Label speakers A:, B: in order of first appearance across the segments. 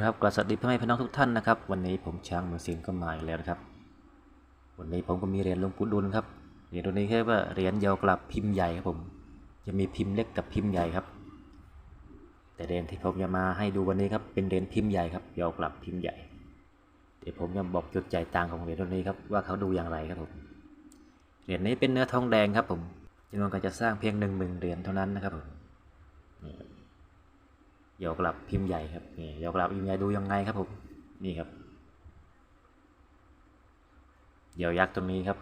A: ครับกราบสวัสดีพ่อแม่พี่น้องทุกท่านนะครับวันนี้ผมช้างเมืองสิงห์ก็มาอีกแล้วนะครับ วันนี้ผมก็มีเหรียญหลวงปู่ดุลครับเหรียญตัวนี้เรียกว่าเหรียญยาวกลับพิมพ์ใหญ่ครับผม จะมีพิมพ์เล็กกับพิมพ์ใหญ่ครับ แต่เหรียญที่ผมจะมาให้ดูวันนี้ครับเป็นเหรียญพิมพ์ใหญ่ครับยาวกลับพิมพ์ใหญ่ เดี๋ยวผมจะบอกจุดใจต่างของเหรียญตัวนี้ครับว่าเขาดูอย่างไรครับผมเหรียญนี้เป็นเนื้อทองแดงครับผมจำนวนการจะสร้างเพียงหนึ่งหมื่นเหรียญเท่านั้นนะครับผม ยกกลับพิมพ์ใหญ่ครับนี่ยกกลับพิมพ์ใหญ่ดูยังไงครับผมนี่ครับเดี๋ยวยักษ์ตรงนี้ครับ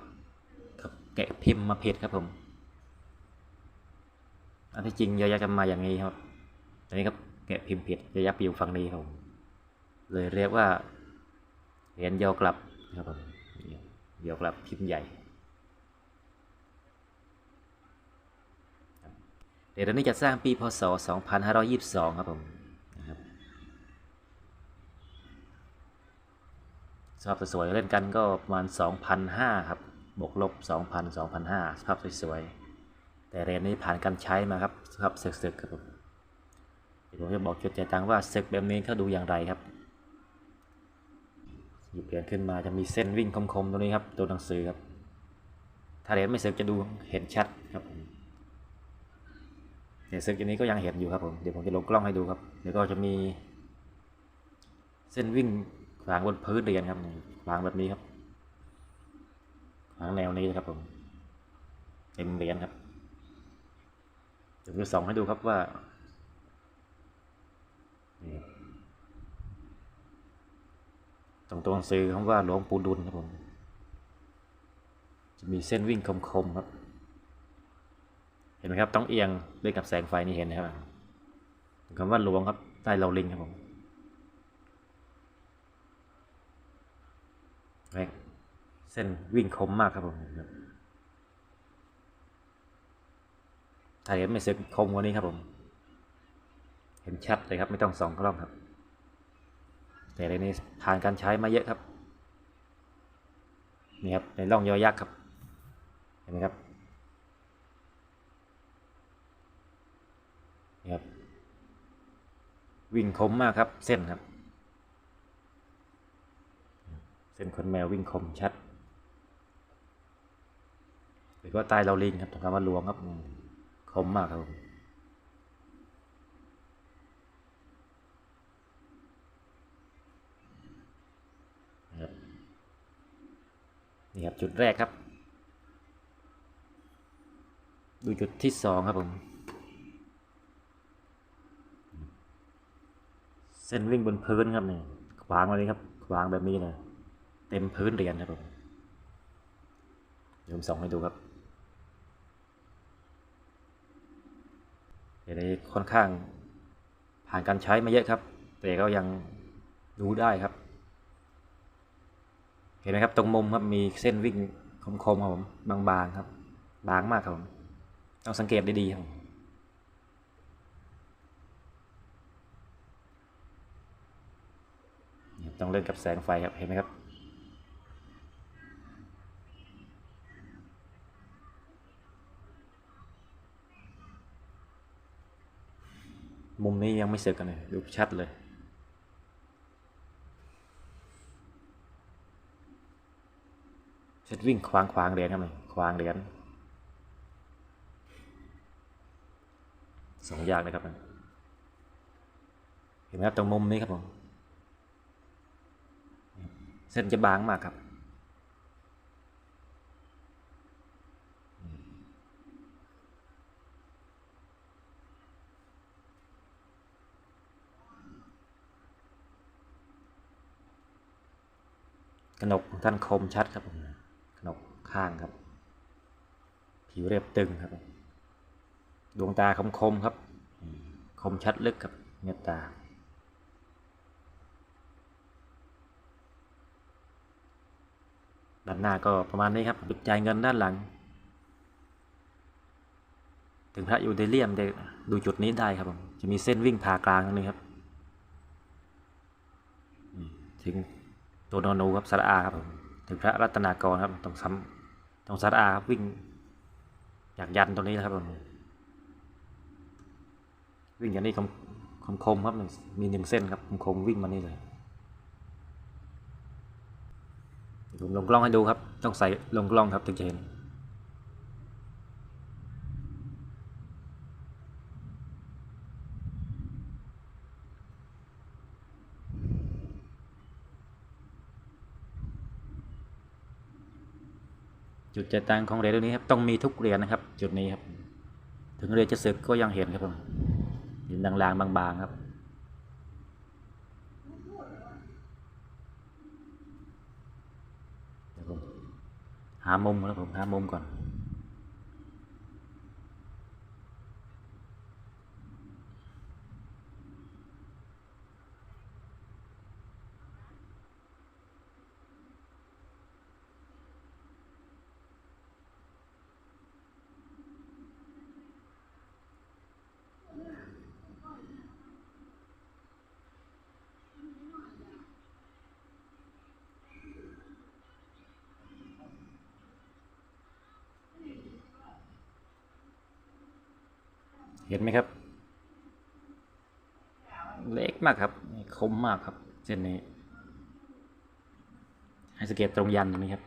A: ครับแกะพิมพ์มาเพชรครับผมอันที่จริงเยยักษ์จะมาอย่างนี้ครับอันนี้ครับแกะพิมพ์เพชรเดี๋ยยักษ์ไปอยู่ฝั่งนี้ครับเลยเรียกว่าเหรียญยกกลับนะครับผมนี่ยกกลับพิมพ์ใหญ่ เดี๋ยวนี้จะสร้างปีพศ 2522 ครับผมนะครับสภาพสวยๆเล่นกันก็ประมาณ 2,500 ครับ บวกลบ 2,000 2,500 สภาพสวยๆ แต่เรนนี้ผ่านการใช้มาครับสภาพสึกๆครับผมเดี๋ยวผมจะบอกจุดใจตังว่าสึกแบบนี้เขาดูอย่างไรครับ หยิบเหรียญขึ้นมาจะมีเส้นวิ่งคมๆ ตรงนี้ครับ ตัวหนังสือครับ ถ้าเหรียญไม่สึกจะดูเห็นชัดครับผม เนี่ยซึ่งอันนี้ก็ยังเห็นอยู่ครับผม เดี๋ยวผมจะลงกล้องให้ดูครับ เดี๋ยวก็จะมี เส้นวิ่งขวางบนพื้นเรียนครับขวางแบบนี้ครับขวางแนวนี้นะครับผมเต็มเหรียญครับเดี๋ยวจะส่องให้ดูครับว่าตรงตัวหนังสือคำว่าหลวงปู่ดุลครับผม จะมีเส้นวิ่งคมๆครับ ห็นไหมครับ ต้องเอียงด้วยกับแสงไฟนี่เห็นนะครับคำว่าหลวงครับใต้เราลิงครับผมเส้นวิ่งคมมากครับผมถ้าเห็นไม่เส้นคมกว่านี้ครับผม เห็นชัดเลยครับ ไม่ต้องส่องกล้องครับ แต่ในนี้ผ่านการใช้มาเยอะครับ นี่ครับในร่องยอยักษ์ครับ เห็นไหมครับ นี่ครับ วิ่งคมมากครับ เส้นครับ เส้นขนแมววิ่งคมชัดหรือว่าใต้เราลิงครับตรงคำว่าลวงครับคมมากครับผมนะครับนี่ครับจุดแรกครับ ดูจุดที่สองครับผม เส้นวิ่งบนพื้นครับนี่ขวางมาเลยครับ ขวางแบบนี้เลยเต็มพื้นเรียญครับผมเดี๋ยวผมส่องให้ดูครับเดี๋ยวนี้ค่อนข้างผ่านการใช้มาเยอะครับ แต่ก็ยังดูได้ครับ เห็นไหมครับตรงมุมครับมีเส้นวิ่งคมๆครับผมบางๆครับ บางมากครับผมต้องสังเกตดีๆครับผม ต้องเล่นกับแสงไฟครับ เห็นไหมครับ มุมนี้ยังไม่เสร็จกันเลยดูชัดเลยเสร็จวิ่งควางควางเหรียญครับเลยควางเหรียญสองอย่างเลยครับมันเห็นไหมครับตรงมุมนี้ครับผม เส้นจะบางมากครับ กระหนกของท่านคมชัดครับผมกระหนกข้างครับ ผิวเรียบตึงครับ ดวงตาคมคมครับ คมชัดลึกครับเม็ดตา ด้านหน้าก็ประมาณนี้ครับปิดจ่ายเงินด้านหลัง ถึงพระยูเดเลียมจะดูจุดนี้ได้ครับผมจะมีเส้นวิ่งผ่ากลางตรงนี้ครับถึงตัวนอนูครับสระอาครับผมถึงพระรัตนากรครับตรงซ้ำตรงสระอาครับวิ่งจากยันตรงนี้นะครับผมวิ่งอย่างนี้คมคมคมครับมีหนึ่งเส้นครับคมคมวิ่งมานี่เลยเดี๋ยว ผมลงกล้องให้ดูครับ ต้องใส่ลงกล้องครับถึงจะเห็นจุดใจตังของเหรียญตัวนี้ครับต้องมีทุกเหรียญนะครับ จุดนี้ครับ ถึงเหรียญจะสึกก็ยังเห็นครับผมเห็นลางๆบางๆครับ เดี๋ยวผม หามุมแล้ว เห็นไหมครับ เล็กมากครับคมมากครับ เส้นนี้ ให้สังเกตตรงยันตรงนี้ครับ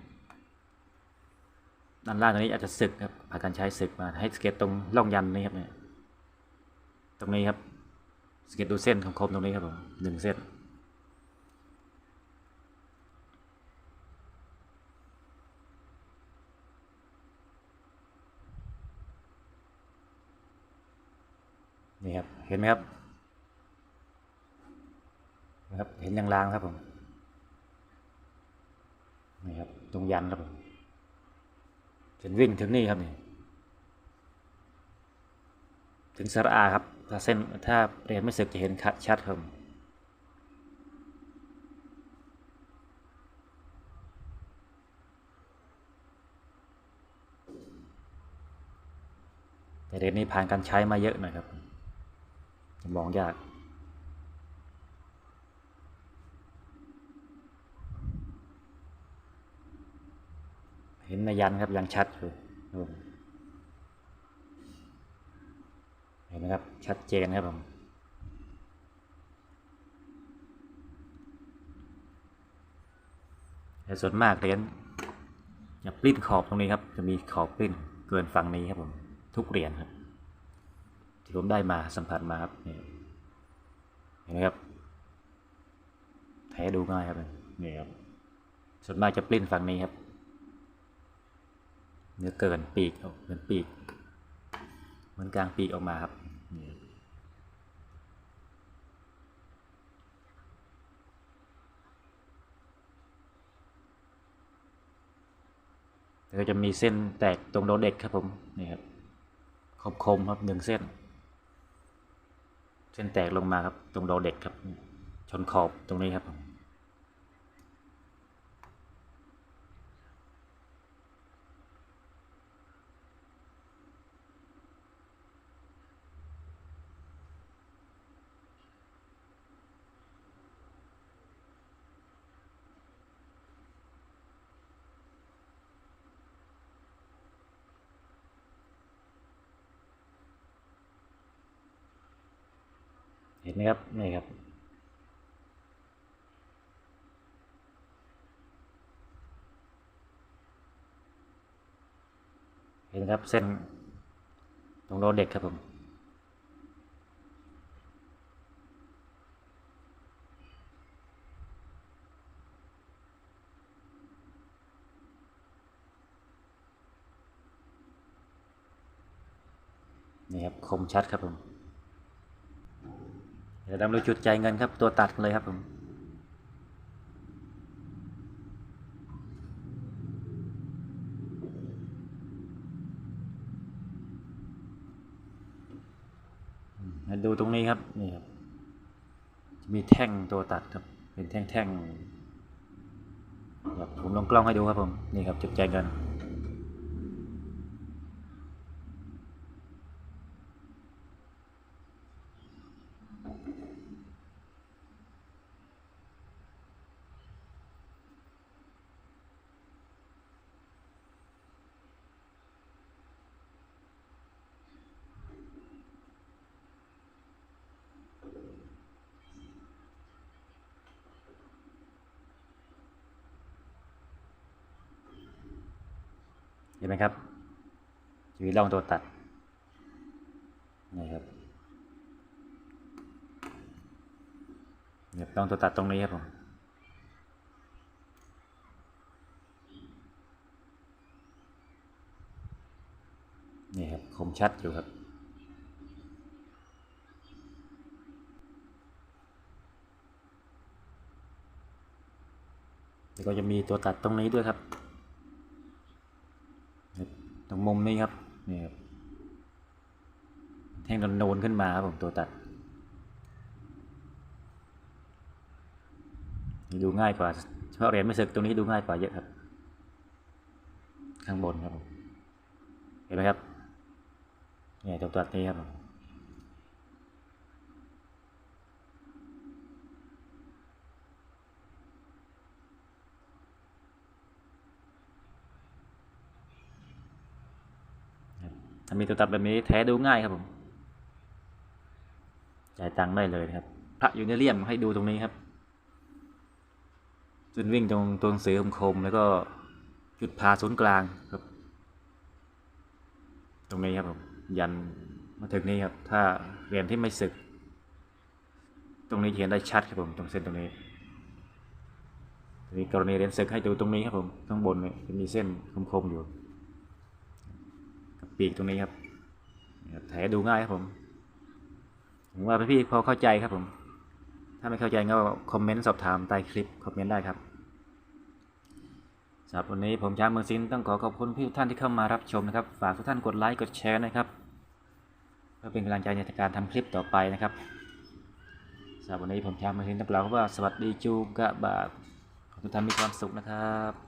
A: ด้านล่างตรงนี้อาจจะสึกครับผ่านการใช้สึกมาให้สังเกตตรงร่องยันนี้ครับเนี่ยตรงนี้ครับสังเกตดูเส้นของคมตรงนี้ครับผมหนึ่งเส้น นี่ครับ เห็นไหมครับนะครับเห็นลางๆครับผมนี่ครับตรงยันครับผมเส้นวิ่งถึงนี่ครับนี่ถึงสระอาครับ ถ้าเส้นถ้าเรียนไม่สึกจะเห็นชัดครับแต่เรียนนี้ผ่านการใช้มาเยอะน่อยครับ มองยากเห็นในยันครับยังชัดอยู่เห็นไหมครับ ชัดเจนครับผมแต่ส่วนมากเหรียญจะปลิ้นขอบตรงนี้ครับ จะมีขอบปลิ้นเกินฝั่งนี้ครับผม ทุกเหรียญครับ ที่ผมได้มาสัมผัสมาครับเห็นไหมครับแท้ดูง่ายครับนี่ครับส่วนมากจะปลิ้นฝั่งนี้ครับ เนื้อเกินปีกออกเหมือนปีกเหมือนกลางปีกออกมาครับนี่แล้วก็จะมีเส้นแตกตรงโดเด็กครับผมนี่ครับคมๆครับหนึ่งเส้น เส้นแตกลงมาครับ ตรงโดเด็กครับ ชนขอบตรงนี้ครับ เห็นไหมครับ นี่ครับ เห็นไหมครับเส้นตรงโดเด็กครับผม นี่ครับ คมชัดครับผม เดี๋ยวเราดูจุดจ่ายเงินครับ ตัวตัดเลยครับผมมาดูตรงนี้ครับนี่ครับจะมีแท่งตัวตัดครับ เป็นแท่งๆครับผมลงกล้องให้ดูครับผม นี่ครับจุดใจเงิน เห็นไหมครับมีร่องตัวตัดนี่ครับเนี่ยร่องตัวตัดตรงนี้ครับผมนี่ครับคมชัดอยู่ครับแล้วก็จะมีตัวตัดตรงนี้ด้วยครับ ตรงมุมนี้ครับนี่ครับแท่งโนนๆขึ้นมาครับผมตัวตัดดูง่ายกว่าเฉพาะเหรียญไม่สึกตรงนี้ดูง่ายกว่าเยอะครับ ข้างบนครับผมเห็นไหมครับเนี่ยตัวตัดนี้ครับผม ถ้ามีตัวตัดแบบนี้แท้ดูง่ายครับผมจ่ายตังค์ได้เลยครับ พระอยู่ในเลี่ยมให้ดูตรงนี้ครับ จุดวิ่งตรงตัวหนังสือคมๆแล้วก็จุดพาศูนย์กลางครับ ตรงนี้ครับผมยันมาถึงนี้ครับ ถ้าเรียญที่ไม่สึก ตรงนี้เห็นได้ชัดครับผมตรงเส้นตรงนี้มีกรณีเรียญสึกให้ดูตรงนี้ครับผมข้างบนเนี่ยจะมีเส้นคมๆอยู่ ปีกตรงนี้ครับแถดูง่ายครับผม ผมว่าพี่ๆพอเข้าใจครับผม ถ้าไม่เข้าใจก็คอมเมนต์สอบถามใต้คลิปคอมเมนต์ได้ครับสำหรับวันนี้ผมช้างเมืองซินต้องขอขอบคุณพี่ทุกท่านที่เข้ามารับชมนะครับ ฝากทุกท่านกดไลค์กดแชร์นะครับเพื่อเป็นกำลังใจในการทำคลิปต่อไปนะครับสำหรับวันนี้ผมช้างเมืองซินต้องกล่าวว่าสวัสดีจูกะบาขอทุกท่านมีความสุขนะครับ